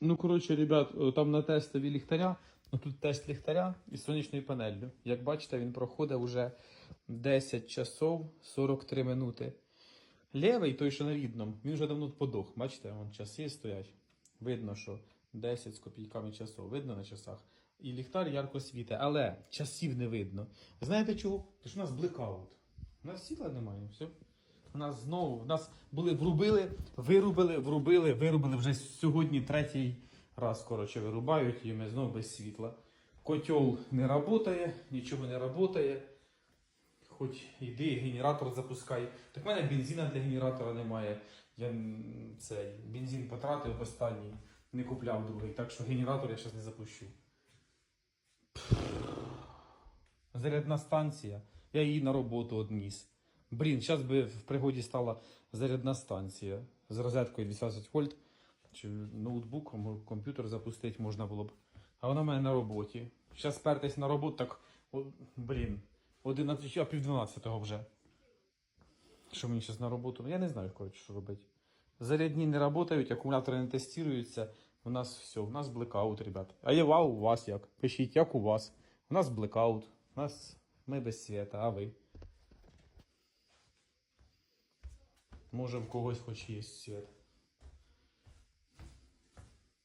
Ну, коротше, ребят, там на тестові ліхтаря, ну тут тест ліхтаря із сонячною панеллю. Як бачите, він проходить вже 10 часов 43 минути. Левий, той, що на рідному, він вже давно подох. Бачите, вон часи стоять. Видно, що 10 з копійками часов. Видно на часах. І ліхтар ярко світить, але часів не видно. Знаєте чого? Тому що у нас блекаут. У нас світла немає. Все. Нас знову, нас були врубили, вирубили, врубили, вирубили вже сьогодні третій раз, коротше, вирубають, і ми знову без світла. Котел не працює, нічого не працює. Хоч йди, генератор запускай. Так в мене бензина для генератора немає. Я цей бензин потратив останній, не купляв другий, так що генератор я зараз не запущу. Зарядна станція. Я її на роботу одніс. Блін, зараз би в пригоді стала зарядна станція з розеткою 20 вольт. Чи ноутбуком, комп'ютер запустити можна було б. А вона в мене на роботі. Зараз спертись на роботу, так, о, блін, 11, а пів 12 вже. Що мені зараз на роботу? Ну, Я не знаю, коротше, що робити. Зарядні не працюють, акумулятори не тестуються. У нас все, у нас блекаут, ребят. А є вау, у вас як? Пишіть, як у вас? У нас блекаут. У нас ми без світа, а ви? Може в когось хоч є світ.